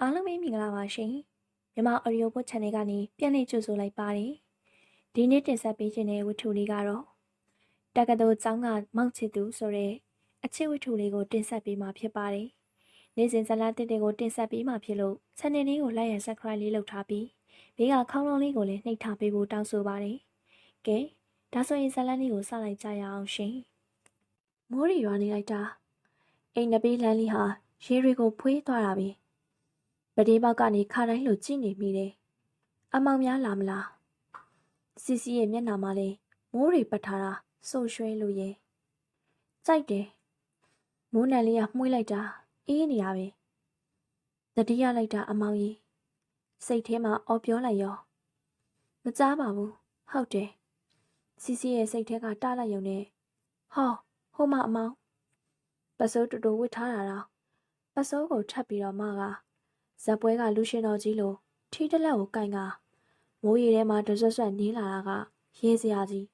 အားလုံးပဲမင်္ဂလာပါရှင်မြန်မာ audio book channel ကနေပြန်လည်ကြိုဆိုလိုက်ပါတယ်ဒီနေ့တင်ဆက်ပေးခြင်းတဲ့ဝတ္ထုလေးကတော့တက္ကသိုလ်ကျောင်းကမောက်ချစ်သူဆိုတဲ့အချစ်ဝတ္ထုလေးကိုတင်ဆက်ပေးမှာဖြစ်ပါတယ်နေ့စဉ်ဇာတ်လမ်းတစ်တွေကိုတင်ဆက်ပေးမှာဖြစ်လို့ channel လေးကို like and subscribe လေးလုပ်ထားပြီးဘေးကခေါင်းလုံးလေးကိုလည်းနှိပ်ထားပေးဖို့တောင်းဆိုပါတယ်ကဲဒါဆိုရင်ဇာတ်လမ်းလေးကိုစလိုက်ကြရအောင်ရှင်မိုးရီရွာနေလိုက်တာအိမ်နပေးလန်းလေးဟာရေတွေကိုဖွေးသွားတာပဲ ပတိပေါက်ကနေခါတိုင်းလိုကြည့်နေမိတယ်။အမောင်များလာမလား။စီစီရဲ့မျက်နှာမှာလည်းမိုးတွေပတ်ထားတာဆိုရွှဲလို့ရဲ့။ကြိုက်တယ်။မိုးနံလေးကမှုှေးလိုက်တာအေးနေရပဲ။တတိယလိုက်တာအမောင်ကြီးစိတ်ထဲမှာအော်ပြောလိုက်ရော။မကြားပါဘူး။ဟုတ်တယ်။စီစီရဲ့စိတ်ထဲကတားလိုက်ရုံနဲ့ဟောဟိုမအမောင်ပစိုးတူတူဝစ်ထားတာတော့ပစိုးကိုထပ်ပြီးတော့မက ဇက်ပွဲကလူရှင်တော်ကြီးလိုထီးတလက်ကိုကင်ကမိုးရီထဲမှာတဆွတ်ဆွတ်နေလာတာကရေးစရာကြီး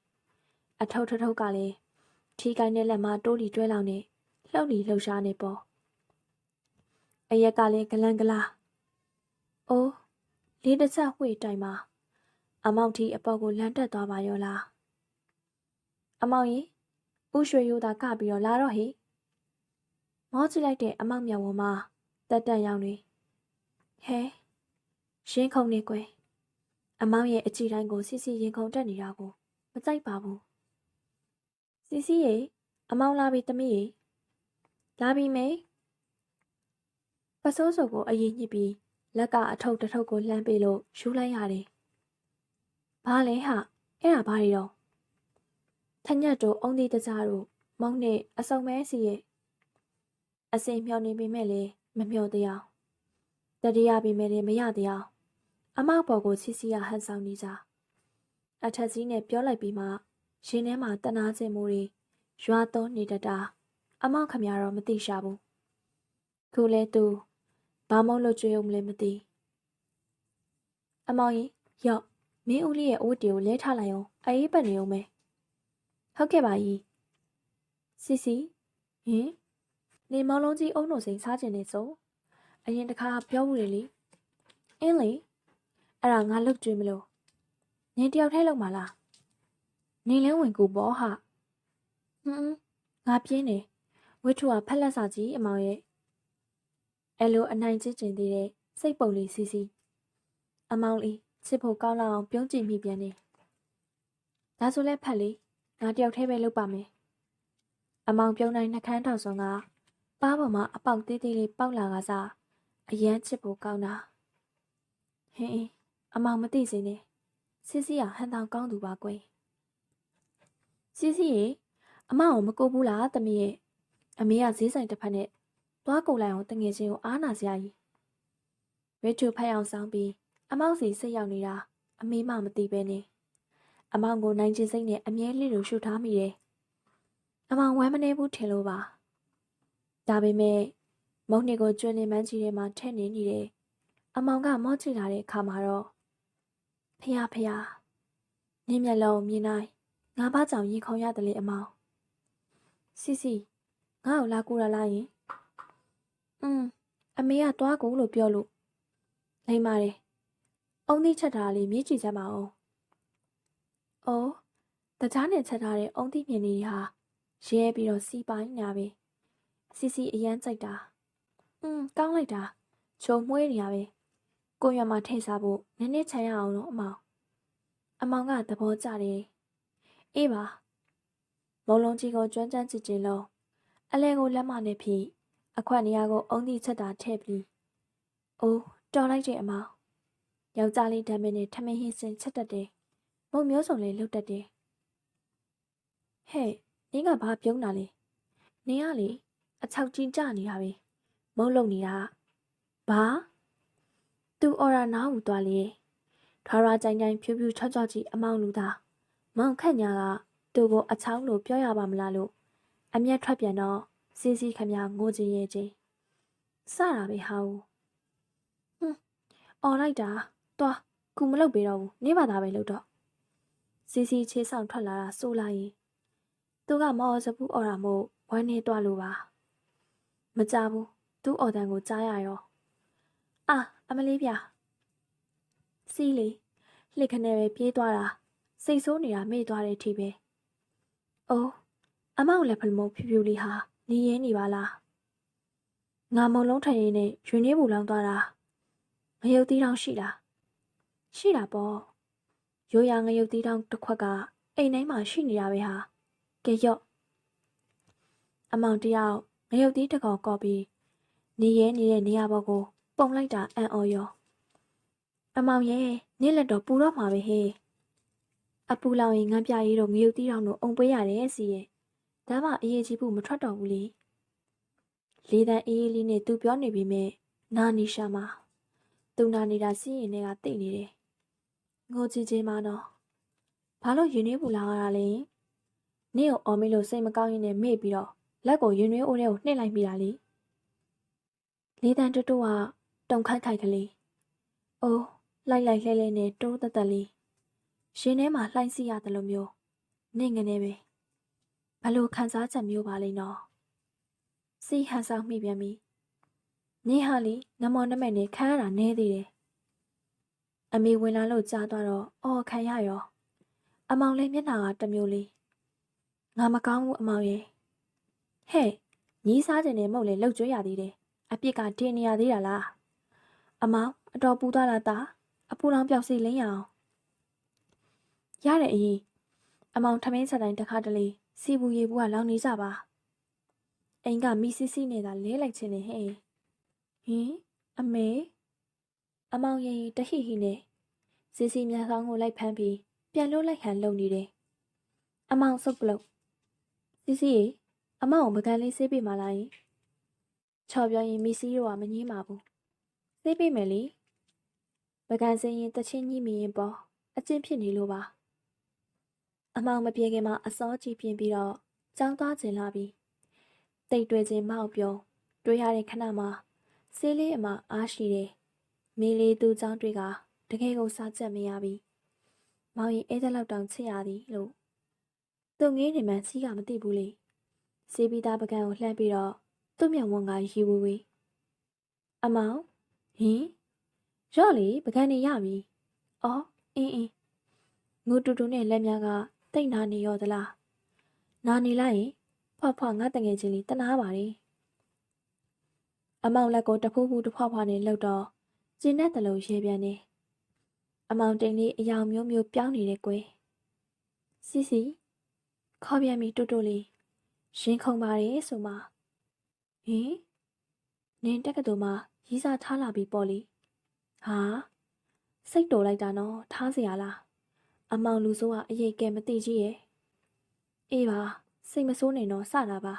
အထောက်ထထောက်ကလည်းထီးကိုင်းတဲ့လက်မှာတိုးလီတွဲလောင်နေလှုပ်လီလှုပ်ရှားနေပေါ့အရက်ကလည်းဂလန်ဂလာအိုးလေးတစ်ချက်ဝှေ့တိုင်မှာအမောင်ထီအပေါ်ကိုလမ်းတက်သွားပါရောလားအမောင်ကြီးဥရွှေရိုးသာကပြီးတော့လာတော့ဟေမောကြည့်လိုက်တဲ့အမောင်မြောင်ပေါ်မှာတက်တက်ရောင်တွေ ဟဲရင်းခုန်နေကွယ်အမောင်ရဲ့အကြည့်တိုင်းကိုစီစီရင်ခုန်တက်နေတာကိုမကြိုက်ပါဘူးစီစီရေအမောင်လာပြီတမီးရေလာပြီမေပစိုးစုပ်ကိုအရင်ညှစ်ပြီးလက်ကအထုပ်တစ်ထုပ်ကိုလှမ်းပေးလို့ယူလိုက်ရတယ်ဘာလဲဟာအဲ့ဒါဘာတွေတော့ထညက်တို့အုံးဒီတကြားတို့မုံနဲ့အစုံမဲစီရဲ့အစင်မျောနေပေမဲ့လေမမျောတရား တတိယပြီမဲ့လည်းမရသေးအောင်အမောက်ပေါ်ကိုစီစီရဟန်ဆောင်နေကြအထက်ကြီးနဲ့ပြောလိုက်ပြီးမှရှင်ထဲမှာတနာကျင်မှုတွေရွာသွန်းနေတတ်တာအမောက်ခမရတော့မသိရှာဘူးခုလဲသူဘာမုန်းလို့ကြွေးအောင်မလဲမသိအမောင်ကြီးရော့မင်းဦးလေးရဲ့အဝတ်တွေကိုလဲထားလိုက်အောင်အေးပတ်နေအောင်မယ်ဟုတ်ကဲ့ပါကြီးစီစီဟင်နေမောင်လုံးကြီးအုံတို့စိန်စားကျင်နေစို့ အရင်တခါပြောမှုလေလေအင်းလေအဲ့ဒါငါလုတ်ကြွေးမလို့နင်တယောက်ထဲလောက်မလားနင်လဲဝင်ကူပေါ့ဟာဟွန်းငါပြင်းနေဝိထုကဖက်လက်စာကြီးအမောင်ရဲ့အဲ့လိုအနိုင်ကျင့်ကျင်သေးတဲ့စိတ်ပုံလေးစီစီအမောင်လေးချစ်ဖို့ကောင်းလောက်အောင်ပြုံးကြည့်မိပြန်နေဒါဆိုလဲဖက်လေးငါတယောက်ထဲပဲလုပ်ပါမယ်အမောင်ပြုံးတိုင်းနှခမ်းထောင်ဆောင်ကပါးပေါ်မှာအပေါက်သေးသေးလေးပေါက်လာကစား အရန်ချစ်ဖို့ကောင်းတာဟင်းအမောင်မသိစေနဲ့စစ်စီကဟန်တောင်ကောင်းသူပါကွယ်စစ်စီရေအမောင်ကိုမကိုဘူးလားတမီးရဲ့အမေကဈေးဆိုင်တစ်ဖက်နဲ့သွားကုန်လိုက်အောင်တငယ်ချင်းကိုအားနာစရာကြီးဝစ်ထူဖက်အောင်ဆောင်ပြီးအမောင်စီစိတ်ရောက်နေတာအမေမှမသိပဲနဲ့အမောင်ကိုနိုင်ချင်းစိတ်နဲ့အမြဲလေးလိုရှုထားမိတယ်အမောင်ဝမ်းမနေဘူးထင်လို့ပါဒါပေမဲ့ မုံနှစ်ကိုကျွန်းနေမှန်းကြီးထဲမှာထည့်နေနေတယ်။အမောင်ကမော့ချလာတဲ့အခါမှာတော့ဖះဖះနင်းမျက်လုံးမြင်နိုင်ငါးပါးကြောင့်ရင်ခုန်ရတယ်လေအမောင်။စီစီငါ့ကိုလာကူရလားယင်။อืมအမေကတွားကူလို့ပြောလို့လိမ့်ပါတယ်။အုံသီးချက်ထားလေးမြည်ကြည့်စမ်းပါဦး။အော်တကြားနဲ့ချက်ထားတဲ့အုံသီးမြင်နေဟာရဲပြီးတော့စီပိုင်းညာပဲ။စီစီအရန်ကြိုက်တာ။ อืมကောင်းလိုက်တာချုံမွှေးနေရပဲကိုရွာမှာထိတ်စားဖို့နည်းနည်းချမ်းရအောင်လို့အမောင်အမောင်ကသဘောကျတယ်အေးပါမုံလုံးကြီးကိုကျွမ်းကျန်းကြည့်ကြည့်လို့အလဲကိုလက်မနဲ့ဖြီးအခွက်နေရာကိုအုံးသည့်ချက်တာထည့်ပြီးအိုးတော်လိုက်တဲ့အမောင်ယောက်ျားလေးဓာတ်မင်းနဲ့ထမင်းဟင်းစင်ချက်တတ်တယ်မုံမျိုးစုံလေးလှုပ်တတ်တယ်ဟဲ့နင်းကဘာပြုံးတာလဲနင်းကလေအချောက်ကြီးကြနေတာပဲ မုံလုံနေတာဘာသူအော်ရာနားဟူသွားလေထွားရကြိုင်ကြိုင်ဖြူဖြူချော့ချော့ကြီးအမောင်လူသားမောင်ခန့်ညာကသူ့ကိုအချောင်းလို့ပြောရပါမလားလို့အမျက်ထွက်ပြန်တော့စီစီခမငိုကြည့်ရဲ့ချင်းစတာပဲဟာဦးဟွန်းအော်လိုက်တာတွားကူမလုပ်ပေးတော့ဘူးနေပါသားပဲလို့တော့စီစီချေးဆောင်ထွက်လာတာစိုးလာရင်သူကမော်စပူအော်ရာမို့ဝမ်းနေတွားလို့ပါမကြဘူး သူ့အော်တန်ကိုကြားရရောအာအမလေးပြစီးလေလှစ်ခနဲ့ပဲပြေးသွားတာစိတ်ဆိုးနေတာမေ့သွားတယ်ထီပဲအိုးအမောက်လည်းဖလမုံဖြူဖြူလေးဟာနေရင်းနေပါလားငါမုံလုံးထိုင်ရင်းနဲ့ရွှေနေဘူးလောင်းသွားတာငရုတ်သီးတောင်ရှိလားရှိတာပေါ့ရိုးရာငရုတ်သီးတောင်တစ်ခွက်ကအိမ်တိုင်းမှာရှိနေတာပဲဟာကဲရော့အမောင်တယောက်ငရုတ်သီးတစ်ကောင်ကော့ပြီး နေရဲနေတဲ့နေရာဘောကို ပုံလိုက်တာအံ့ဩရောအမောင်ရဲ့နေ့လက်တော့ပူတော့မှာပဲဟဲ့အပူလောင်ရင်ငန်းပြရေးတော့ငရုတ်တီးတောင်တို့အုံပေးရတယ်စီရဲ့ဒါမှအေးအေးကြီးဖို့မထွက်တော့ဘူးလေလေတန်းအေးအေးလေးနဲ့သူပြောနေပြီမဲ့နာနီရှာမှာသူနာနေတာစီးရင်တွေကတိတ်နေတယ်ငိုကြည့်ချင်းမတော့ဘာလို့ယူနေဘူးလားရတာလဲနေ့ကိုအော်မေးလို့စိတ်မကောင်းရင်နဲ့မေ့ပြီးတော့လက်ကိုယူနေအိုးထဲကိုနှိမ့်လိုက်မိတာလေ လေတန်းတူတူကတုံခတ်ခိုက်ကလေးအိုးလိုက်လိုက်လဲလဲနဲ့တိုးတက်တက်လေးရှင်ထဲမှာလှိုင်းစီရတယ်လို့မျိုးနေငနေပဲဘလို့ခံစားချက်မျိုးပါလိမ့်နော်စီဟန်ဆောင်မိပြန်ပြီနေဟာလီနမောနမဲ့နဲ့ခမ်းရတာနဲသေးတယ်အမေဝင်လာလို့ကြားသွားတော့အော်ခံရရောအမောင်လေးမျက်နှာကတစ်မျိုးလေးငါမကောင်းဘူးအမောင်ရဲ့ဟဲ့ညီးစားခြင်းနဲ့မဟုတ်လေလှုပ်ကြွရသေးတယ် အပြစ်ကတင်းနေရသေးတာလားအမောင်အတော်ပူသွားတာတာအပူလောင်ပြောက်စီလင်းရအောင်ရတဲ့အရင်အမောင်ထမင်းဆက်တိုင်းတစ်ခါတလေစီဘူးရေဘူးကလောင်နေကြပါအိမ်ကမီစီစီနေတာလဲလိုက်ချင်းနေဟဲ့ဟင်အမေအမောင်ရင်တဟိဟိနဲ့စီစီမြန်ဆောင်ကိုလိုက်ဖမ်းပြီးပြန်လို့လိုက်ဟန်လုံနေတယ်အမောင်စုပ်ပလို့စီစီရေအမောင်ကိုပကံလေးဆေးပေးမှလားယင် ချော်ပြောရင်မီစီတို့ကမငင်းပါဘူးဆေးပေးမယ်လေပကံစင်းရင်တချင်းကြီးမီရင်ပေါ့အကျင့်ဖြစ်နေလို့ပါအမောင်မပြေခင်မှာအစောကြီးပြင်ပြီးတော့ကြောင်းသွားခြင်းလာပြီးတိတ်တွေ့ခြင်းမောက်ပြုံးတွေ့ရတဲ့ခဏမှာဆေးလေးအမအားရှိတယ်မင်းလေးသူ့ကြောင်းတွေ့ကတကယ်ကိုစားချက်မရပြီမောင်ရင်အဲတဲ့လောက်တောင်ချစ်ရသည်လို့သူငေးနေမှစီးကမသိဘူးလေစေးပြီးသားပကံကိုလှမ်းပြီးတော့ သူ့မျက်ဝန်းကရီဝေးဝေးအမောင်ဟင်ရော့လေပကံနေရပြီ။အော်အင်းအင်းငိုတူတူနဲ့လက်များကတိတ်နာနေရောသလား။နာနေလိုက်ရင်ဖွားဖွားငါတငယ်ချင်းလေးတနာပါလေ။အမောင်လက်ကိုတဖူးဖူးတဖွားဖွားနဲ့လှုပ်တော့ကျင်းတဲ့တလုံးရဲပြန်နေ။အမောင်တိန်လေးအယောင်မျိုးမျိုးပြောင်းနေတဲ့ကွယ်။စီစီခေါ်ပြန်ပြီတူတူလေးရင်ခုန်ပါတယ်ဆိုမှ ဟင်နင်တက်ကတူမှာရီးစားထားလာပြီပေါ့လေ။ဟာစိတ်တော်လိုက်တာနော်ထားเสียလားအမောင်လူဆိုးကအရေးကဲမသိကြီးရဲ့အေးပါစိတ်မဆိုးနေတော့စတာပါ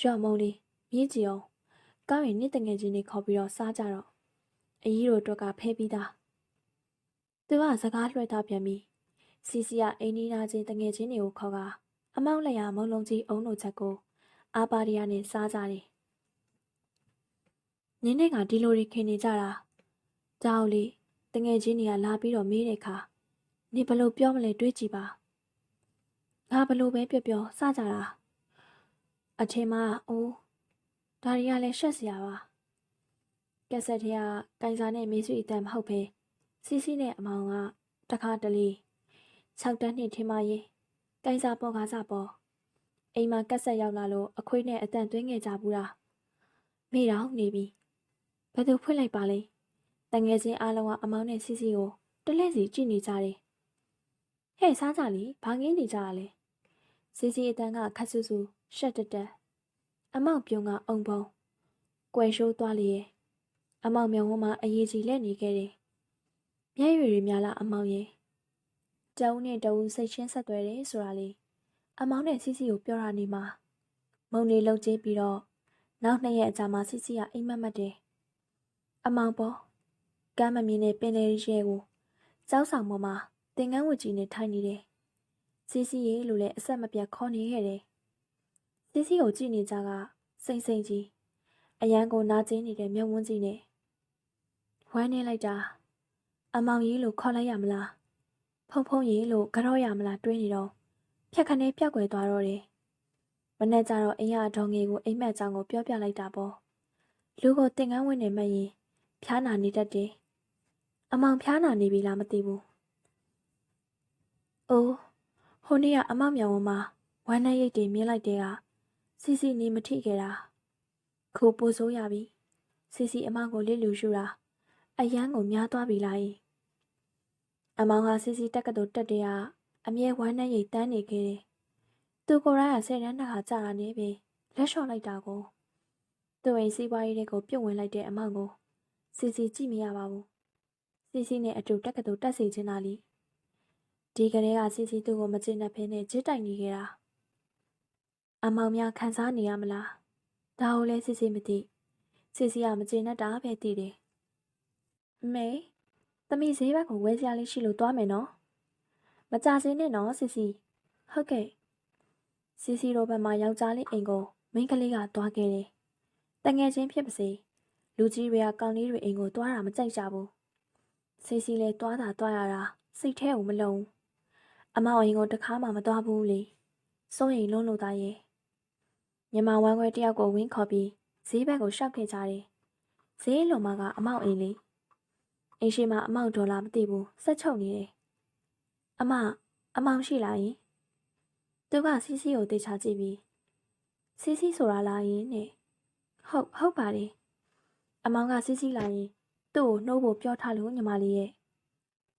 ရွာမုံလေးမြည်ကြည့်အောင်ကောင်းရင်နှစ်တငယ်ချင်းတွေခေါ်ပြီးတော့စားကြတော့အကြီးတို့တော့ကဖဲပြီးသားသူကစကားလွှဲထားပြန်ပြီးစီစီကအိန္ဒိနာချင်းတငယ်ချင်းတွေကိုခေါ်ကအမောက်လက်ရမုံလုံးကြီးအုံတို့ချက်ကို အာပါရီယာနဲ့စားကြတယ်နင်းနဲ့ကဒီလိုတွေခင်နေကြတာကြောက်လေတငယ်ချင်းတွေကလာပြီးတော့မေးတဲ့အခါနေဘလို့ပြောမလဲတွေးကြည့်ပါငါဘလို့ပဲပြောပြောစကြတာအချိန်မှအိုးဒါတွေကလည်းရှက်စရာပါကက်ဆက်ထဲကကိုင်စာနဲ့မေးဆွေအတန်မဟုတ်ပဲစီစီနဲ့အမောင်ကတခါတလေ6တန်းနှစ်ထင်းမရေးကိုင်စာပေါ်ကားစားပေါ် အိမ်မှာကက်ဆက်ရောက်လာလို့အခွေးနဲ့အတန်သွင်းခဲ့ကြဘူးလားမိတော့နေပြီဘယ်သူဖွင့်လိုက်ပါလဲတငယ်ချင်းအားလုံးကအမောင်းနဲ့စီစီကိုတလဲစီကြည့်နေကြတယ်။ဟဲ့စားကြလေဘာငင်းနေကြရလဲ။စီစီအတန်းကခတ်ဆူဆူရှက်တက်တက်အမောက်ပြုံးကအုံပုံကွယ်ရှိုးသွားလေရဲ့အမောက်မြောင်ဝန်းမှာအရေးကြီးလက်နေခဲ့တယ်။မျက်ရည်တွေများလားအမောက်ရဲ့တအုံးနဲ့တအုံးစိတ်ချင်းဆက်သွဲတယ်ဆိုတာလေ အမောင်းနဲ့စီစီကိုပြောရနေမှာမုံနေလှုပ်ကြည့်ပြီးတော့နောက်နှစ်ရက်အကြာမှာစီစီကအိမ်မက်မက်တယ်။အမောင်ပေါ်ကမ်းမမြင်တဲ့ပင်လယ်ရဲကိုကြောက်ဆောင်ပေါ်မှာတင်ကန်းဝတ်ကြီးနဲ့ထိုင်နေတယ်။စီစီရေလို့လည်းအဆက်မပြတ်ခေါ်နေခဲ့တယ်။စီစီကိုကြည့်နေကြကစိမ့်စိမ့်ကြီးအရန်ကိုနာကျင်းနေတဲ့မြုံဝန်းကြီးနဲ့ဝမ်းနေလိုက်တာအမောင်ကြီးလို့ခေါ်လိုက်ရမလားဖုံဖုံကြီးလို့ကြော့ရမလားတွေးနေတော့ ဖြက်ခနဲပြောက်ွယ်သွားတော့တယ်။မနေ့ကျတော့အိမ်ရဒေါငယ်ကိုအိမ်မက်ကြောင်ကိုပြောပြလိုက်တာပေါ့။လူကိုတင်ကန်းဝင်နေမှရင်ဖျားနာနေတတ်တယ်အမောင်ဖျားနာနေပြီလားမသိဘူးအိုးဟိုနေ့ကအမောင်မြောင်ဝမှာဝမ်းနဲ့ရိတ်တွေမြင်လိုက်တဲ့ကစီစီနေမထိခဲ့တာခိုးပိုးဆိုးရပြီစီစီအမောင်ကိုလစ်လူရှူတာအယမ်းကိုများသွားပြီလားယအမောင်ဟာစီစီတက်ကတူတက်တဲ့က အမြဲဝမ်းနဲ့ရိတ်တန်းနေခဲ့တယ်သူကိုယ်တိုင်ကဆယ်တန်းတခါကြာတာနေပြီလက်လျှော့လိုက်တာကိုသူ့အိမ်စီးပွားရေးတွေကိုပြုတ်ဝင်လိုက်တဲ့အမောင်ကိုစီစီကြည့်မရပါဘူးစီစီနဲ့အတူတက်ကတူတက်စီချင်တာလीဒီကလေးကစီစီသူ့ကိုမကျေနပ်ဖ ೇನೆ ဂျစ်တိုက်နေခဲ့တာအမောင်များခံစားနေရမလားဒါကိုလည်းစီစီမသိစီစီကမကျေနပ်တာပဲသိတယ်မေသမီးဈေးဘက်ကိုဝဲစရာလေးရှိလို့သွားမယ်နော် မကြစင်းနဲ့နော်စီစီဟုတ်ကဲ့စီစီတို့ဘက်မှာယောက်ျားလေးအိမ်ကိုမိန်းကလေးကသွားခဲ့တယ်တငယ်ချင်းဖြစ်ပါစေလူကြီးတွေကကောင်းလေးတွေအိမ်ကိုသွားတာမကြိုက်ကြဘူးစီစီလည်းသွားတာသွားရတာစိတ်ထဲကိုမလုံအမောင်အိမ်ကိုတခါမှမသွားဘူးလေစိုးရိမ်လုံးလို့သားရဲ့ညမဝမ်းခွဲတယောက်ကိုဝင်းခေါ်ပြီးဈေးဘက်ကိုရှောက်ခဲ့ကြတယ်ဈေးလုံမကအမောင်အိမ်လေးအိမ်ရှိမှာအမောင်ဒေါ်လာမသိဘူးဆက်ချုပ်နေတယ် အမအမောင်ရှိလားယင်သူကစီစီကိုတေချာကြည့်ပြီးစီစီဆိုတာလားယင်နဲ့ဟုတ်ဟုတ်ပါတယ်အမောင်ကစီစီလာရင်သူ့ကိုနှိုးဖို့ပြောထားလို့ညီမလေးရဲ့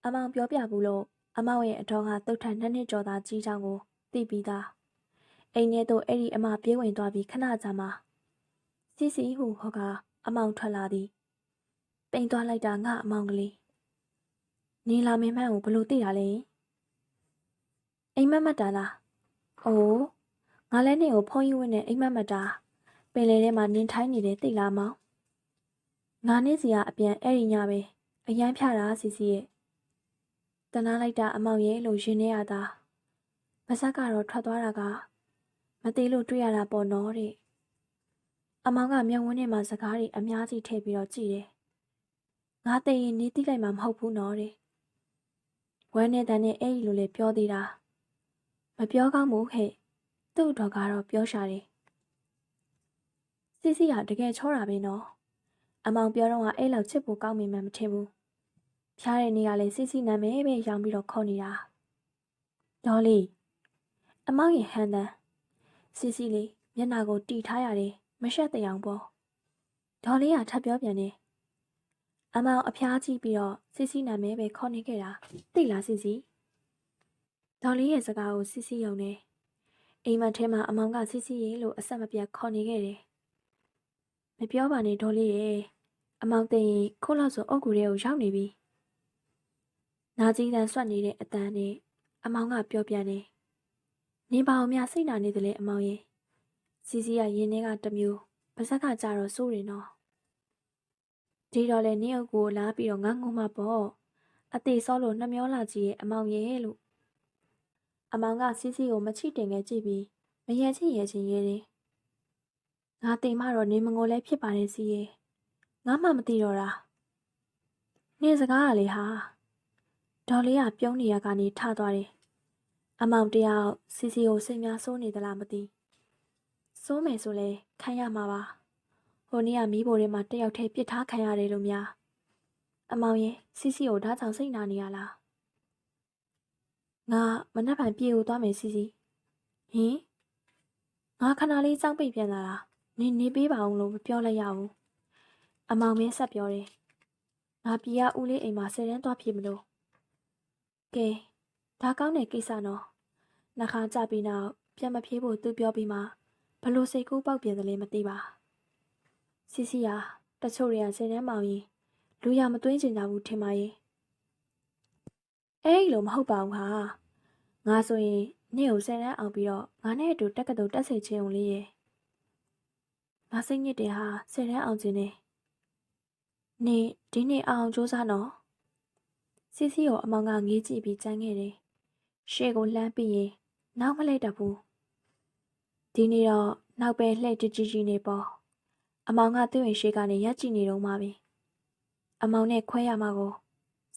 အမောင်ပြောပြဘူးလို့အမောင်ရဲ့အတော်ကတုတ်ထန်နှစ်နှစ်ကျော်သားကြီးချောင်းကိုသိပြီးသားအိမ်ထဲသို့အဲ့ဒီအမပြေးဝင်သွားပြီးခဏကြာမှစီစီဟူဟောကအမောင်ထွက်လာသည်ပိန်သွားလိုက်တာငါအမောင်ကလေးနေလာမင်းမန်းကိုဘလို့သိတာလဲ အိမ်မက်မက်တာလားအိုးငါလည်းနေကိုဖုံးယူဝင်းနဲ့အိမ်မက်မက်တာပင်လေထဲမှာနင်းထိုင်းနေတယ်သိလားမောင်ငါနေစီကအပြန်အဲ့ဒီညပဲအရန်ဖြတာစီစီရဲ့တနာလိုက်တာအမောင်ရဲ့လို့ရင်နေရတာပါဇက်ကတော့ထွက်သွားတာကမသေးလို့တွေ့ရတာပေါ့နော်တဲ့အမောင်ကမျက်ဝန်းထဲမှာစကားတွေအများကြီးထည့်ပြီးတော့ကြည့်တယ်ငါသိရင်နေတိလိုက်မှာမဟုတ်ဘူးနော်တဲ့ဝမ်းနဲ့တန်နဲ့အဲ့ဒီလိုလေပြောသေးတာ မပြောကောင်းဘူးဟဲ့သူ့တော်ကတော့ပြောရှာတယ်စီစီကတကယ်ချောတာပဲနော်အမောင်ပြောတော့ကအဲ့လောက်ချစ်ဖို့ကောင်းမိမှမထင်ဘူးဖျားတဲ့နေ့ကလည်းစီစီနာမည်ပဲရောင်းပြီးတော့ခေါ်နေတာဒေါ်လေးအမောင်ရဲ့ဟန်တန်စီစီလေးမျက်နာကိုတီထားရတယ်မရှက်တဲ့အောင်ပေါ့ဒေါ်လေးကထပ်ပြောပြန်တယ်အမောင်အဖျားကြည့်ပြီးတော့စီစီနာမည်ပဲခေါ်နေခဲ့တာသိလားစီစီ ဒေါ်လေးရဲ့စကားကိုစီစီယုံနေအိမ်မထဲမှာအမောင်ကစီစီရေလို့အဆက်မပြတ်ခေါ်နေခဲ့တယ်မပြောပါနဲ့ဒေါ်လေးရဲ့အမောင်သိရင်ခုလောက်ဆိုအုတ်ကူတွေကိုရောက်နေပြီနာကြီးတန်းဆွတ်နေတဲ့အတန်းနဲ့အမောင်ကပြောပြနေနေပါအောင်များစိတ်နာနေတယ်လေအမောင်ရဲ့စီစီကရင်ထဲကတမျိုးပါဇက်ကကြတော့စိုးရင်တော့ဒီတော့လေနေအုပ်ကိုလာပြီးတော့ငါငုံမှာပေါ့အသေးစောလို့နှမျောလာကြီးရဲ့အမောင်ရဲ့လို့ အမောင်ကစီစီကိုမချိတင်ခဲ့ကြည့်ပြီးမရချင်းရချင်းရဲတယ်ငါတိမ်မတော့နေမငိုလဲဖြစ်ပါတယ်စီရဲ့ငါမှမသိတော့တာနေစကားကလေဟာဒေါ်လေးကပြုံးနေရကနေထသွားတယ်အမောင်တယောက်စီစီကိုစိတ်များစိုးနေသလားမသိစိုးမယ်ဆိုလဲခံရမှာပါဟိုနေ့ကမီးဘိုထဲမှာတယောက်တည်းပြစ်ထားခံရတယ်လို့များအမောင်ရင်စီစီကိုဓာတ်ဆောင်စိတ်နာနေရလား ငါမနှက်ဖန်ပြေကိုသွားမယ်စီစီဟင်ငါခဏလေးစောင့်ပိတ်ပြန်လာတာနင်နေပေးပါအောင်လို့မပြောလိုက်ရဘူးအမောင်မင်းဆက်ပြောတယ်ငါပြေကဦးလေးအိမ်မှာဆယ်တန်းသွားဖြစ်မလို့ကဲဒါကောင်းတဲ့ကိစ္စနော်နှခါကြပြီးနောက်ပြန်မပြေးဖို့သူပြောပြီးမှဘလို့စိတ်ကူးပေါက်ပြန်တယ်လဲမသိပါစီစီယာတချို့တွေကဆယ်တန်းမောင်ရင်လူရမသွင်းချင်ကြဘူးထင်ပါရဲ့အဲ့လိုမဟုတ်ပါဘူးဟာ ငါဆိုရင်နေ့ကိုဆယ်တန်းအောင်ပြီးတော့ငါနဲ့အတူတက်ကတူတက်စေချင်ုံလေးရဲ့ငါစိတ်ညစ်တယ်ဟာဆယ်တန်းအောင်ခြင်းနဲ့နေဒီနေ့အောင်စူးစမ်းတော့စီစီကိုအမောင်ကငေးကြည့်ပြီးကြမ်းခဲ့တယ်ရှေ့ကိုလှမ်းပြီးရင်နောက်မလဲတတ်ဘူးဒီနေ့တော့နောက်ပဲလှည့်ကြည့်ကြည့်ကြီးနေပေါ့အမောင်ကသူ့ရင်ရှေ့ကနေရက်ကြည့်နေတော့မှပဲအမောင်နဲ့ခွဲရမှာကို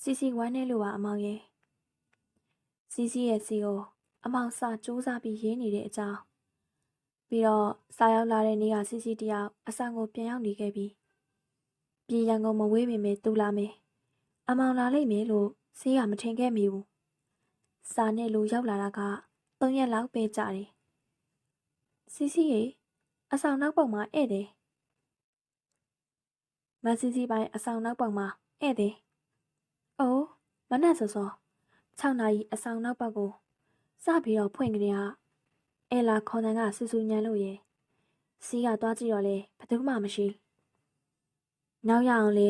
စီစီဝမ်းနေလို့ပါအမောင်ရဲ့ စီစီရဲ့စီကိုအမောင်စာစူးစမ်းပြီးရေးနေတဲ့အကြောင်းပြီးတော့စာရောက်လာတဲ့နေ့ကစီစီတယောက်အဆောင်ကိုပြန်ရောက်နေခဲ့ပြီးပပြည်ရန်ကုန်မဝေးပေမဲ့သူလာမယ်အမောင်လာလိမ့်မယ်လို့ဆေးကမထင်ခဲ့မိဘူးစာနဲ့လူရောက်လာတာက၃ရက်လောက်ပဲကြာတယ်စီစီရေအဆောင်နောက်ပုံမှာဧည့်တယ်မစီစီပိုင်းအဆောင်နောက်ပုံမှာဧည့်တယ်အိုးမနက်စောစော 6နာရီအဆောင်နောက်ပေါက်ကိုစပြီးတော့ဖွင့်ကြရအဲလာခေါ်တန်ကစူစူညံလို့ရေစီးကသွားကြည့်တော့လေဘယ်သူမှမရှိနောက်ရအောင်လေ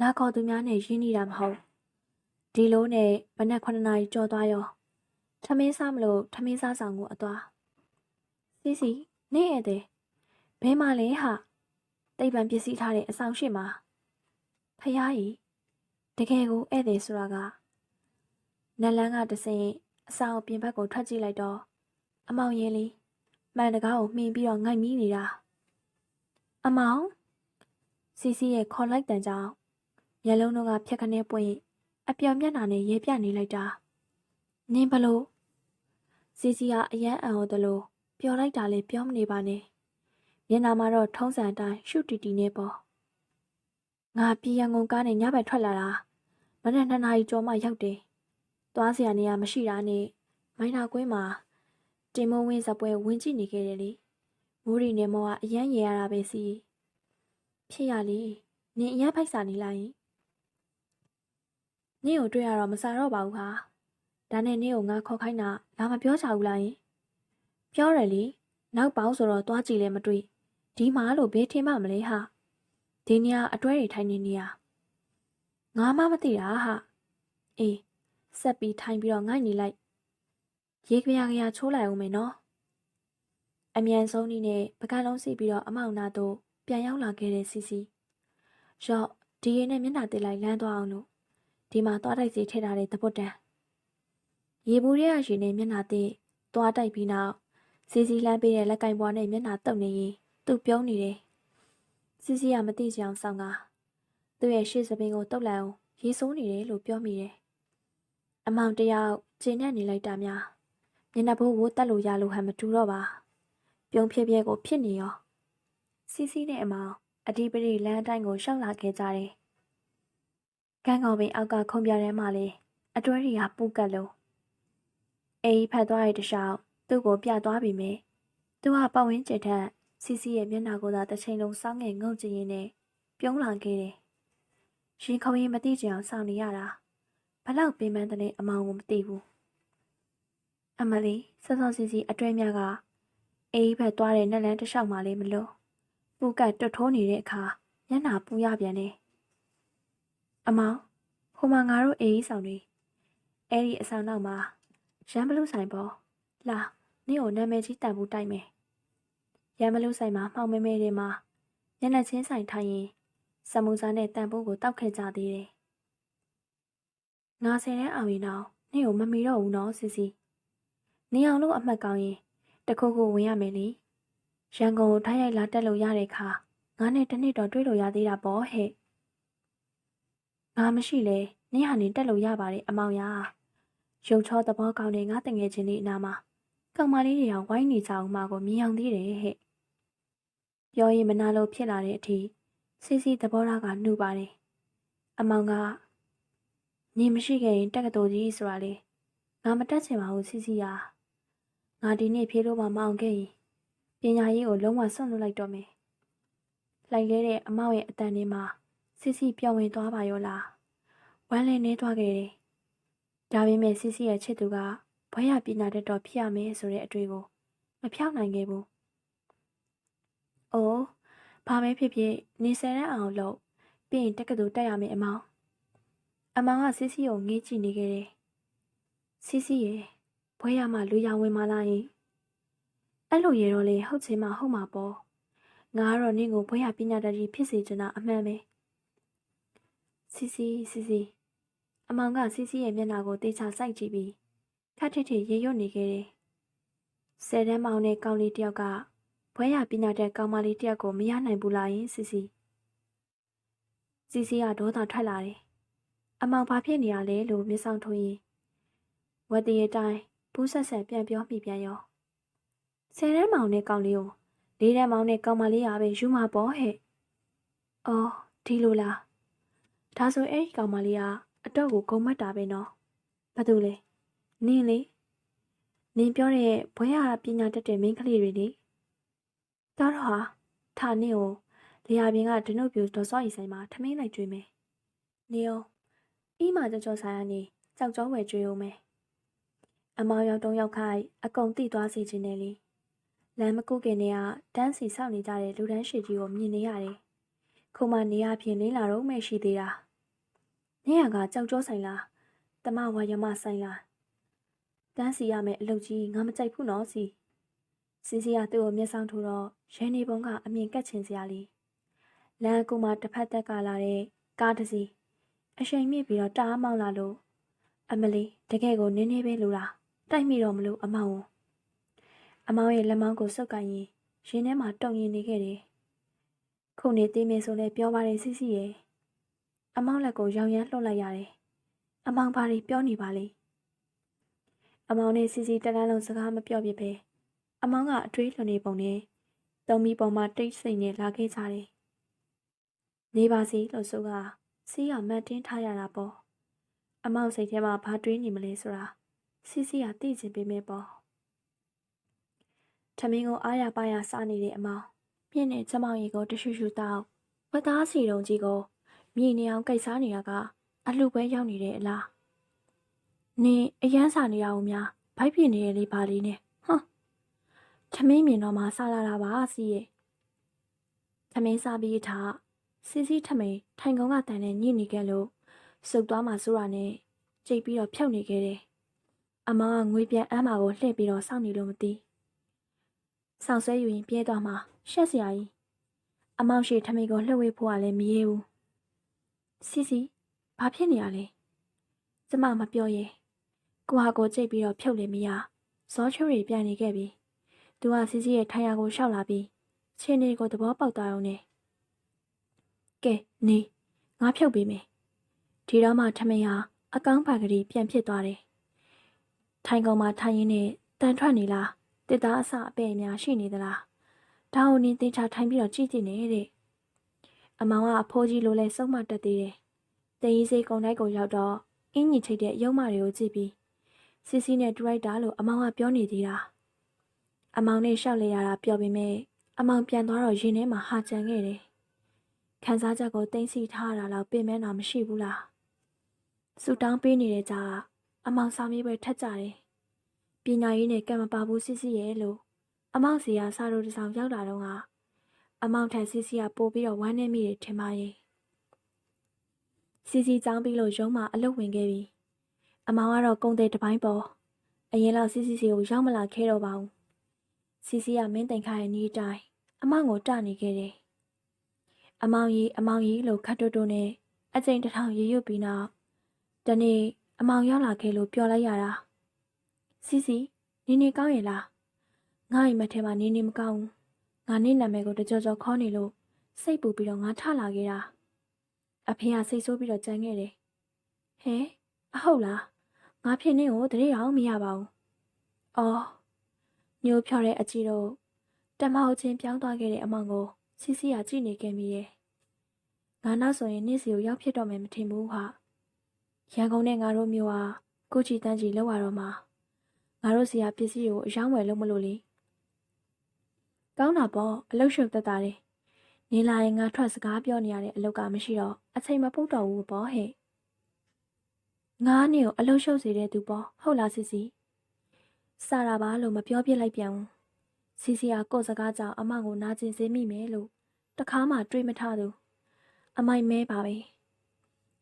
လာခေါ်သူများနဲ့ရင်းနေတာမဟုတ်ဒီလိုနဲ့မနက်9နာရီကြော်သွားရောထမင်းစားမလို့ထမင်းစားဆောင်ကိုအသွားစီစီနေဧည့်သည်ဘဲမလဲဟာတိတ်ပံပစ္စည်းထားတဲ့အဆောင်ရှိမှာဖယားကြီးတကယ်ကိုဧည့်သည်ဆိုတာက နတ်လန်းကတစင်အဆောင်အပြင်ဘက်ကိုထွက်ကြည့်လိုက်တော့အမောင်ရင်လေးမှန်တကားကိုမှင်ပြီးတော့ငိုက်မိနေတာအမောင်စီစီရဲ့ခေါ်လိုက်တန်ကြောင့်မျက်လုံးတို့ကဖြက်ခနဲပွင့်အပြောင်မျက်နှာနဲ့ရဲပြနေလိုက်တာနင်းဘလို့စီစီကအယမ်းအံ့ဩသလိုပြောလိုက်တာလေပြောမနေပါနဲ့မျက်နှာမှာတော့ထုံးစံအတိုင်းရှုတီတီနဲ့ပေါ့ငါပြည်ရန်ကုန်ကားနဲ့ညဘက်ထွက်လာတာမနေ့နှစ်နာရီကျော်မှရောက်တယ် သွားစရာနေရာမရှိတာနဲ့မိုင်းနာကွင်းမှာတင်မဝင်းစပွဲဝင်ကြည့်နေခဲ့တယ်လေမိုးရီနဲ့မောကအယမ်းရေရတာပဲစီဖြစ်ရလေနင်အရန်ဖိုက်စာနေလိုက်ရင်နင့်ကိုတွေ့ရတော့မစားတော့ပါဘူးဟာဒါနဲ့နင့်ကိုငါခေါ်ခိုင်းတာလာမပြောချဘူးလားယင်ပြောတယ်လေနောက်ပေါင်းဆိုတော့သွားကြည့်လဲမတွေ့ဒီမှာလို့ဘေးထင်မှမလဲဟာဒီနေရာအတွဲတွေထိုင်နေနေရငါမှမသိတာဟာအေး ဆက်ပြီးထိုင်ပြီးတော့ငိုက်နေလိုက်ရေကြရကြရချိုးလိုက်အောင်မယ်နော်အမြန်ဆုံးနည်းနဲ့ပကလုံးစီပြီးတော့အမောင်နာတို့ပြန်ရောက်လာခဲ့တဲ့စီစီရော့ဒီရင်နဲ့မျက်နှာတက်လိုက်လမ်းသွားအောင်လို့ဒီမှာသွားတိုက်စီထည့်ထားတဲ့သပွတ်တန်ရေဘူးရဲရရှင်နဲ့မျက်နှာတက်သွားတိုက်ပြီးနောက်စီစီလှမ်းပေးတဲ့လက်ကင်ပွားနဲ့မျက်နှာတုပ်နေရင်သူ့ပြုံးနေတယ်စီစီကမသိကြအောင်ဆောင်ကသူ့ရဲ့ရှေ့စပင်းကိုတုပ်လိုက်အောင်ရေဆိုးနေတယ်လို့ပြောမိတယ် အမောင်တယောက်ကျင်းနဲ့နေလိုက်တာများမျက်နှာဘိုးကိုတက်လို့ရလို့ဟန်မတူတော့ပါပြုံးဖြစ်ပြဲကိုဖြစ်နေရောစီစီနဲ့အမောင်အဒီပရိလမ်းတိုင်းကိုရှောက်လာခဲ့ကြတယ်ကန်းကောင်ပင်အောက်ကခုံပြထဲမှာလေအတွဲတွေကပူကတ်လို့အေးဖတ်သွားတဲ့တခြားသူ့ကိုပြသွားပြီမယ်သူကပတ်ဝန်းကျင်ထက်စီစီရဲ့မျက်နှာကိုသာတစ်ချိန်လုံးစောင်းငယ်ငုံကြည့်ရင်းနဲ့ပြုံးလာခဲ့တယ်ရင်ခုံရင်မသိကြအောင်စောင့်နေရတာ ဘလောက်ပင်ပန်းတဲ့အမောင်ကိုမသိဘူးအမလီစောစောစီစီအတွဲများကအေးဖက်သွားတဲ့နက်လန်းတစ်လျှောက်မှလည်းမလို့ပူကတ်တွတ်ထိုးနေတဲ့အခါမျက်နှာပူရပြန်တယ်အမောင်ဟိုမှာငါတို့အေးဆောင်တွေအဲ့ဒီအဆောင်နောက်မှာရမ်းဘလူးဆိုင်ပေါ်လာနင့်ကိုနာမည်ကြီးတန်ဖို့တိုက်မယ်ရမ်းဘလူးဆိုင်မှာမှောင်မဲမဲတွေမှာမျက်နှာချင်းဆိုင်ထိုင်ရင်စမူစာနဲ့တန်ဖိုးကိုတောက်ခဲ့ကြသေးတယ် ငါဆယ်တဲ့အောင်ရင်တော့နင့်ကိုမမီတော့ဘူးနော်စီစီနေအောင်လို့အမှတ်ကောင်းရင်တခုခုဝင်ရမယ်လေရန်ကုန်ကိုထိုင်းရိုက်လာတက်လို့ရတဲ့ခါငါနဲ့တနေ့တော့တွေ့လို့ရသေးတာပေါ့ဟဲ့ငါမရှိလေနင့်ဟာနေတက်လို့ရပါတယ်အမောင်ရရုပ်ချောသဘောကောင်းတဲ့ငါတငယ်ချင်းလေးအနာမှာကောင်မလေးတွေကဝိုင်းနေကြအောင်မှာကိုမြင်အောင်သေးတယ်ဟဲ့ပြောရင်မနာလို့ဖြစ်လာတဲ့အထိစီစီသဘောထားကနှူပါတယ်အမောင်က နေမရှိခဲ့ရင်တက်ကတော်ကြီးဆိုတာလေငါမတက်ချင်ပါဘူးစီစီယာငါဒီနေ့ဖြေလို့မှမအောင်ခဲ့ရင်ပညာရေးကိုလုံးဝဆွန့်လွတ်လိုက်တော့မယ်လိုက်လဲတဲ့အမောက်ရဲ့အတန်လေးမှာစီစီပြောင်းဝင်သွားပါရောလားဝမ်းလင်းနေသွားခဲ့တယ်ဒါပေမဲ့စီစီရဲ့ချစ်သူကဘွဲရပညာတတ်တော်ဖြစ်ရမယ်ဆိုတဲ့အတွေ့ကိုမဖြောက်နိုင်ခဲ့ဘူး။အိုးဘာပဲဖြစ်ဖြစ်နေဆယ်တဲ့အောင်လို့ပြီးရင်တက္ကသိုလ်တက်ရမယ်အမောင်။ အမောင်ကစီစီကိုငေးကြည့်နေခဲ့တယ်။စီစီရဲ့ဘွဲရမှလူရဝင်မလာရင်အဲ့လိုရေတော့လေဟုတ်ချင်မှဟုတ်မှာပေါ့။ငါကတော့နင့်ကိုဘွဲရပညာတတ်ကြီးဖြစ်စေချင်တာအမှန်ပဲ။စီစီစီစီအမောင်ကစီစီရဲ့မျက်နှာကိုတေချာစိုက်ကြည့်ပြီးခက်ထစ်ထစ်ရေရွတ်နေခဲ့တယ်။ဆယ်တန်းမောင်နဲ့ကောင်းလေးတယောက်ကဘွဲရပညာတတ်ကောင်းမလေးတယောက်ကိုမရနိုင်ဘူးလားယင်စီစီ။စီစီကဒေါသထွက်လာတယ်။ အမောင်ဘာဖြစ်နေရလဲလို့မျက်စောင်းထိုးရင်ဝက်တရေတိုင်းဘူးဆက်ဆက်ပြန်ပြောမိပြန်ရော။ဆယ်တန်းမောင်နဲ့ကောင်းလေးကိုလေးတန်းမောင်နဲ့ကောင်းမလေးရပဲယူမှာပေါ့ဟဲ့။အော်ဒီလိုလားဒါဆိုအဲ့ဒီကောင်မလေးကအတော့ကိုဂုံမတ်တာပဲနော်ဘာလို့လဲနင်းလေနင်းပြောတဲ့ဘွဲရပညာတတ်တဲ့မိန်းကလေးတွေလေဒါတော့ဟာထာနင်းကိုလေယာပြင်ကဒနုတ်ပြူဒေါ်စောရီဆိုင်မှာထမင်းလိုက်ကျွေးမယ်နေအောင် အီးမာကြောကြောဆိုင်ကနေကြောက်ကြောဝယ်ကျွေးအောင်မယ်အမောင်ရောက်တုံးရောက်ခိုက်အကုန်တိသွားစီခြင်းနဲ့လေလမ်းမကုခင်တွေကတန်းစီစောင့်နေကြတဲ့လူတန်းရှည်ကြီးကိုမြင်နေရတယ်ခုမှနေရဖြင့်လင်းလာတော့မှရှိသေးတာနေရကကြောက်ကြောဆိုင်လားတမဝါယမဆိုင်လားတန်းစီရမယ်အလုပ်ကြီးငါမကြိုက်ဘူးနော်စီစီစီကသူ့ကိုမျက်စောင်းထိုးတော့ရဲနေပုံကအမြင်ကတ်ချင်စရာလေးလမ်းကူမှာတစ်ဖက်သက်ကလာတဲ့ကားတစ်စီး အရှိန်မြင့်ပြီးတော့တအားမောင်းလာလို့အမလီတကယ်ကိုနင်းနေပဲလို့လားတိုက်မိတော့မလို့အမောင်ကိုအမောင်ရဲ့လက်မောင်းကိုစုပ်ကိုင်ရင်ရင်ထဲမှာတုံရင်နေခဲ့တယ်ခုနေသေးမယ်ဆိုလဲပြောပါတယ်စီစီရဲ့အမောင်လက်ကိုရောင်ရမ်းလှုပ်လိုက်ရတယ်အမောင်ဘာတွေပြောနေပါလဲအမောင်နဲ့စီစီတန်းတန်းလုံးစကားမပြောပြပဲအမောင်ကအတွေးလွန်နေပုံနဲ့တုံမီပေါ်မှာတိတ်ဆိတ်နေလာခဲ့ကြတယ်နေပါစီလို့ဆိုက စီးကမတ်တင်းထားရတာပေါ့အမောင်စိတ်ထဲမှာဘာတွေးနေမလဲဆိုတာစီစီကသိချင်ပေမဲ့ပေါ့ထမင်းကိုအားရပါရစားနေတဲ့အမောင်ပြင်းနဲ့ချမောင်ရီကိုတရှူရှူတောက်ဝတ်သားစီတုံကြီးကိုမြေနေအောင်ကိတ်စားနေတာကအလှပွဲရောက်နေတဲ့အလားနင်အရန်စာနေရအောင်များဘိုက်ပြနေရလေပါလေးနဲ့ဟမ်ထမင်းမြင်တော့မှစားလာတာပါစီရဲ့ထမင်းစားပြီးထား စီစီထမင်းထိုင်ကုန်းကတန်နဲ့ညှိနေခဲ့လို့စုပ်သွားမှဆိုတာနဲ့ကြိတ်ပြီးတော့ဖြုတ်နေခဲ့တယ်အမောင်ကငွေပြန်အမ်းမှာကိုလှည့်ပြီးတော့စောင့်နေလို့မသိဆောင်ဆွဲယူရင်ပြဲသွားမှရှက်စရာကြီးအမောင်ရှိထမင်းကိုလှည့်ဝေးဖို့ကလည်းမရေဘူးစီစီဘာဖြစ်နေရလဲကျမမပြောရဲကိုဟာကိုကြိတ်ပြီးတော့ဖြုတ်လေမရဇောချိုးတွေပြန်နေခဲ့ပြီသူကစီစီရဲ့ထိုင်ရာကိုရှောက်လာပြီးချင်းနေကိုသဘောပေါက်သွားအောင်နဲ့ ကဲနေငါဖြုတ်ပေးမယ်ဒီတော့မှထမင်းဟာအကောင်းပါကလေးပြန်ဖြစ်သွားတယ်ထိုင်ကောင်မှာထိုင်ရင်းနဲ့တန်ထွက်နေလားတစ်သားအစအပဲ့အများရှိနေသလားဒါကိုနင်းတင်ချထိုင်ပြီးတော့ကြည့်ကြည့်နေတဲ့အမောင်ကအဖိုးကြီးလိုလဲစုံမတက်သေးတယ်တရင်စေးကုံတိုက်ကိုရောက်တော့အင်းကြီးချိတ်တဲ့ရုံမတွေကိုကြည့်ပြီးစီစီနဲ့ဒရိုက်တာလို့အမောင်ကပြောနေသေးတာအမောင်နဲ့ရှောက်လေရတာပြောပေမဲ့အမောင်ပြန်သွားတော့ရင်ထဲမှာဟာကြံခဲ့တယ် ခန်းစားချက်ကိုတင်းစီထားရတာတော့ပြင်မဲတာမရှိဘူးလားဆူတောင်းပေးနေတဲ့ကြာအမောင်စာမေးပွဲထက်ကြတယ်ပညာရေးနဲ့ကံမပါဘူးစစ်စစ်ရဲ့လို့အမောင်စီကစာတို့တစ်ဆောင်ရောက်လာတော့ကအမောင်ထက်စစ်စစ်ကပို့ပြီးတော့ဝမ်းနေမိတယ်ထင်ပါရဲ့စီစီចောင်းပြီးလို့ရုံးမှာအလုပ်ဝင်ခဲ့ပြီအမောင်ကတော့ကုန်းတဲ့တပိုင်းပေါ်အရင်လောက်စီစီစီကိုရောက်မလာခဲ့တော့ပါဘူးစီစီကမင်းတိုင်ခါရဲ့နေတိုင်းအမောင်ကိုတနေခဲ့တယ် အမောင်ကြီးအမောင်ကြီးလို့ခတ်တွတ်တွတ်နဲ့အကျိန်တစ်ထောင်ရေရွတ်ပြီးနောက်တနေ့အမောင်ရောက်လာခဲ့လို့ပြောလိုက်ရတာစီစီနေနေကောင်းရဲ့လားငါ့အိမ်မထဲမှာနေနေမကောင်းဘူးငါနေ့နာမည်ကိုတကြောကြောခေါ်နေလို့စိတ်ပူပြီးတော့ငါထလာခဲ့တာအဖေကစိတ်ဆိုးပြီးတော့ကြမ်းခဲ့တယ်ဟဲအဟုတ်လားငါဖြစ်နေကိုတရေအောင်မရပါဘူးအော်ညိုးဖြော်တဲ့အကြည့်တော့တမဟုတ်ချင်းပြောင်းသွားခဲ့တဲ့အမောင်ကို စီစီကကြည့်နေခဲ့မိရဲ့ငါနောက်ဆိုရင်နေ့စီကိုရောက်ဖြစ်တော့မယ်မထင်ဘူးဟာရန်ကုန်နဲ့ငါတို့မျိုးဟာကိုချီတန်းကြီးလောက်ရတော့မှာငါတို့စီကပစ္စည်းကိုအယောင်းဝယ်လို့မလို့လေကောင်းတာပေါ့အလုတ်ရှုပ်သက်တာတယ်နေလာရင်ငါထွက်စကားပြောနေရတဲ့အလုတ်ကမရှိတော့အချိန်မပုတ်တော့ဘူးပေါ့ဟဲ့ငါနဲ့ကိုအလုတ်ရှုပ်စေတဲ့သူပေါ့ဟုတ်လားစီစီစာတာပါလို့မပြောပြလိုက်ပြန်ဘူး စီစီကကိုယ်စကားကြောင့်အမကိုနာကျင်စေမိမယ်လို့တခါမှတွေးမထားသူအမိုက်မဲပါပဲ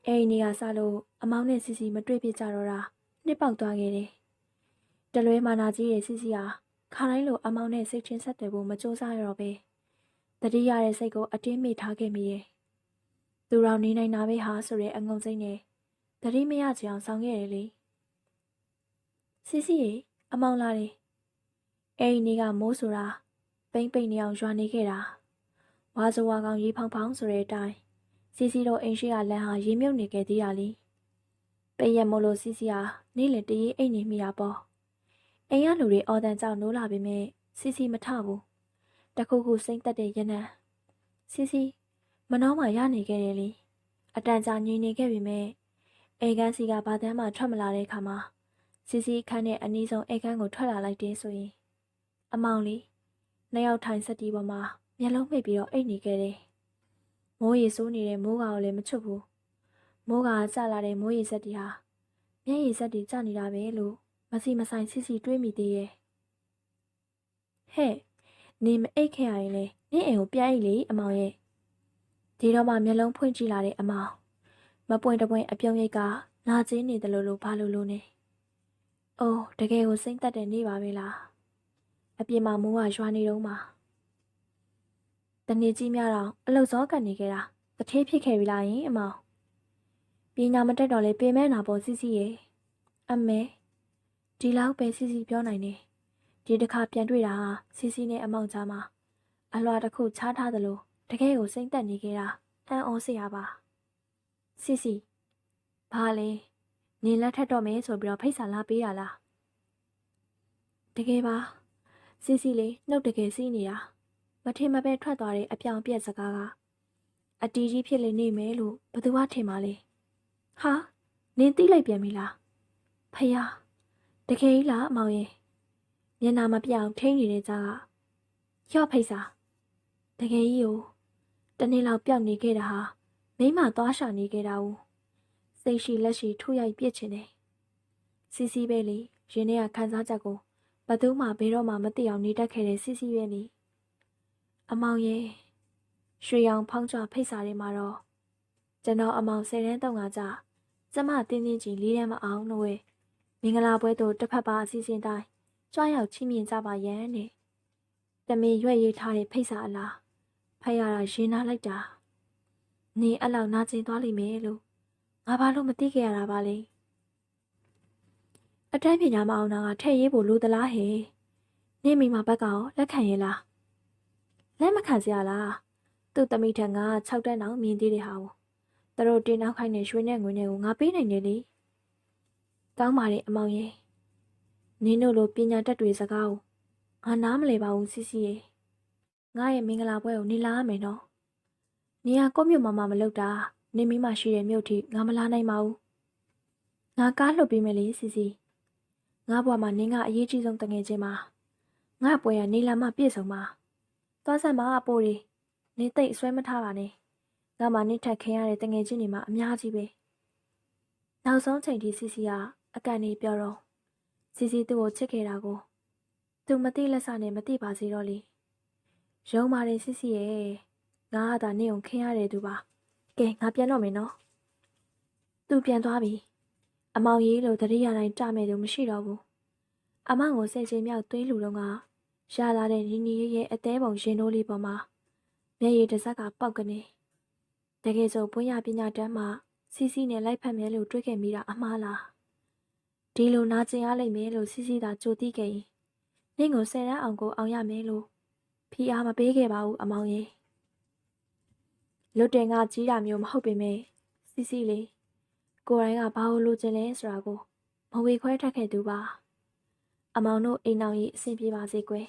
အဲ့ဒီနေ့ကစလို့အမောင်နဲ့စီစီမတွေ့ဖြစ်ကြတော့တာနှစ်ပေါက်သွားခဲ့တယ်တလွဲမာနာကြီးရဲ့စီစီဟာခါတိုင်းလိုအမောင်နဲ့စိတ်ချင်းဆက်တယ်ဖို့မကြိုးစားရတော့ပဲတတိရတဲ့စိတ်ကိုအတင်းမိထားခဲ့မိတယ်သူတော်နေနိုင်တာပဲဟာဆိုတဲ့အငုံစိမ့်နဲ့တတိမရချင်အောင်ဆောင်ခဲ့တယ်လေစီစီရေအမောင်လာတယ် အဲ့ဒီနေ့ကမိုးဆိုတာပိမ့်ပိမ့်နေအောင်ရွာနေခဲ့တာဝါစဝါကောင်ရေဖောင်ဖောင်ဆိုတဲ့အတိုင်းစီစီတို့အိမ်ရှိကလမ်းဟာရေမြုပ်နေခဲ့သေးတာလေပိရက်မို့လို့စီစီဟာနေ့လည်တရေအိတ်နေမိတာပေါ့အိမ်ကလူတွေအော်တန်ကြောင့်နိုးလာပေမဲ့စီစီမထဘူးတခုခုစိမ့်တက်တဲ့ရနံစီစီမနှောင်းမှရနေခဲ့တယ်လေအတန်ကြာငြိမ်နေခဲ့ပြီမဲ့အေကန်းစီကဘာတမ်းမှထွက်မလာတဲ့အခါမှာစီစီခန်းနဲ့အနီးဆုံးအေကန်းကိုထွက်လာလိုက်တယ်ဆိုရင် အမောင်လေးနှစ်ယောက်ထိုင်စက်တီပေါ်မှာမျက်လုံးမှိတ်ပြီးတော့အိတ်နေခဲ့တယ်မိုးရေစိုးနေတဲ့မိုးကောင်ကိုလည်းမချွတ်ဘူးမိုးကောင်ကကျလာတဲ့မိုးရေစက်တီဟာမျက်ရည်စက်တီကျနေတာပဲလို့မစီမဆိုင်စီစီတွေးမိသေးရဲ့ဟဲ့နေမအိတ်ခဲ့ရရင်လေနင့်အိမ်ကိုပြန်အိတ်လေအမောင်ရဲ့ဒီတော့မှမျက်လုံးဖွင့်ကြည့်လာတဲ့အမောင်မပွင့်တပွင့်အပြုံးရိပ်ကနာကျင်းနေတယ်လို့လို့ဘာလို့လို့နေ။အိုးတကယ်ကိုစိမ့်သက်တဲ့နေ့ပါပဲလား။ အပြင်မှာမိုးကရွာနေတော့မှတနေ့ကြီးများတော့အလုတ်စောကန်နေခဲ့တာတထေးဖြစ်ခဲ့ပြီလားယင်အမောင်။ပညာမတက်တော့လေပင်မဲနာပေါ်စီစီရဲ့အမေဒီလောက်ပဲစီစီပြောနိုင်တယ်။ဒီတစ်ခါပြန်တွေ့တာဟာစီစီနဲ့အမောင်ကြားမှာအလွာတစ်ခုချားထားသလိုတကယ်ကိုစိမ့်သက်နေခဲ့တာအံ့ဩစရာပါစီစီဘာလဲနေလက်ထက်တော့မယ်ဆိုပြီးတော့ဖိတ်စာလာပေးတာလားတကယ်ပါ စီစီလေးနှုတ်တကယ်စီးနေတာမထင်မပဲထွက်သွားတဲ့အပြောင်ပြက်စကားကအတီးကြီးဖြစ်လေနေမယ်လို့ဘယ်သူကထင်ပါလဲဟာနင်းသိလိုက်ပြန်ပြီလားဖယားတကယ်ကြီးလားအမောင်ရဲ့မျက်နာမပြောင်ထိန်းနေတဲ့ကြားကရော့ဖိတ်စာတကယ်ကြီးကိုတနေ့လောက်ပျောက်နေခဲ့တာဟာမိမသွားရှာနေခဲ့တာ ਉ စိတ်ရှိလက်ရှိထိုးရိုက်ပြစ်ချင်တယ်စီစီပဲလေရင်ထဲကခန်းစားချက်ကို ဘသူမှဘယ်တော့မှမသိအောင်နေတတ်ခဲ့တဲ့စီစီပဲလေအမောင်ရဲ့ရွှေရောင်ဖောင်းကြွဖိတ်စာတွေမှာတော့ကျွန်တော်အမောင်ဆယ်တန်းတုံးကကြကျမတင်းတင်းကြီးလေးတန်းမအောင်လို့ဝဲမင်္ဂလာပွဲတို့တစ်ဖက်ပါအစီအစဉ်တိုင်းကြွားရောက်ချင်းမြင်ကြပါရန်နဲ့တမင်ရွက်ရေးထားတဲ့ဖိတ်စာအလားဖတ်ရတာရင်နာလိုက်တာနေအဲ့လောက်နာကျင်သွားလိမ့်မယ်လို့ငါဘာလို့မသိခဲ့ရတာပါလဲ အတန်းပညာမအောင်တာကထဲ့ရေးဖို့လိုသလားဟဲ့နေမိမဘက်ကရောလက်ခံရဲ့လားလက်မခံစရာလားသူ့တမိထန်က6တန်းအောင်မြင်သေးတဲ့ဟာကိုသူတို့တင်နောက်ခိုင်းနေရွှေနဲ့ငွေနဲ့ကိုငါပေးနိုင်တယ်လေကောင်းပါလေအမောင်ရဲ့နင်းတို့လိုပညာတတ်တွေစကားကိုငါနားမလဲပါဘူးစီစီရဲ့ငါရဲ့မင်္ဂလာပွဲကိုနေလာရမယ်နော်။နေရကိုယ့်မြို့မှာမှမလုပ်တာနေမိမှရှိတဲ့မြို့ထိငါမလာနိုင်ပါဘူး။ငါကားလှုပ်ပေးမယ်လေစီစီ။ ငါဘွားမှာနင်းကအရေးကြီးဆုံးတငယ်ချင်းပါ။ငါပွဲကနေလာမှပြည့်စုံပါ။သွားဆက်မှာအပိုးတွေနေသိပ်ဆွဲမထားပါနဲ့။ငါမှနေထက်ခင်ရတဲ့တငယ်ချင်းတွေမှာအများကြီးပဲ။နောက်ဆုံးချိန်ထိစီစီကအကန်နေပြောတော့စီစီသူ့ကိုချစ်ခဲ့တာကိုသူမသိလက်စနဲ့မသိပါစေတော့လေ။ရုံးပါတယ်စစ်စစ်ရဲ့ငါကသာနေအောင်ခင်းရတဲ့သူပါကဲငါပြန်တော့မယ်နော်သူပြန်သွားပြီ အမောင်ကြီးလိုတတိယတိုင်းကြမဲ့သူမရှိတော့ဘူးအမောင်ကိုစိတ်ချင်းမြောက်သွေးလူတော့ကရလာတဲ့နီနီရဲ့အသေးပုံရင်တို့လေးပေါ်မှာမျက်ရည်တစ်စက်ကပေါက်ကနေတကယ်ဆိုဘွန်းရပညာတန်းမှာစီစီနဲ့လိုက်ဖက်မယ်လို့တွေးခဲ့မိတာအမှားလားဒီလိုနာကျင်ရလိမ့်မယ်လို့စီစီသာကြိုသိခဲ့ရင်နင့်ကိုဆယ်ရန်အောင်ကိုအောင်ရမယ်လို့ဖီအားမပေးခဲ့ပါဘူးအမောင်ရေလွတ်တင်ကကြီးတာမျိုးမဟုတ်ပေမဲ့စီစီလေး ကိုယ်တိုင်ကဘာလို့လိုချင်လဲဆိုတာကိုမဝေခွဲထက်ခဲ့သူပါအမောင်တို့အိမ်အောင်ကြီးအဆင်ပြေပါစေကွယ်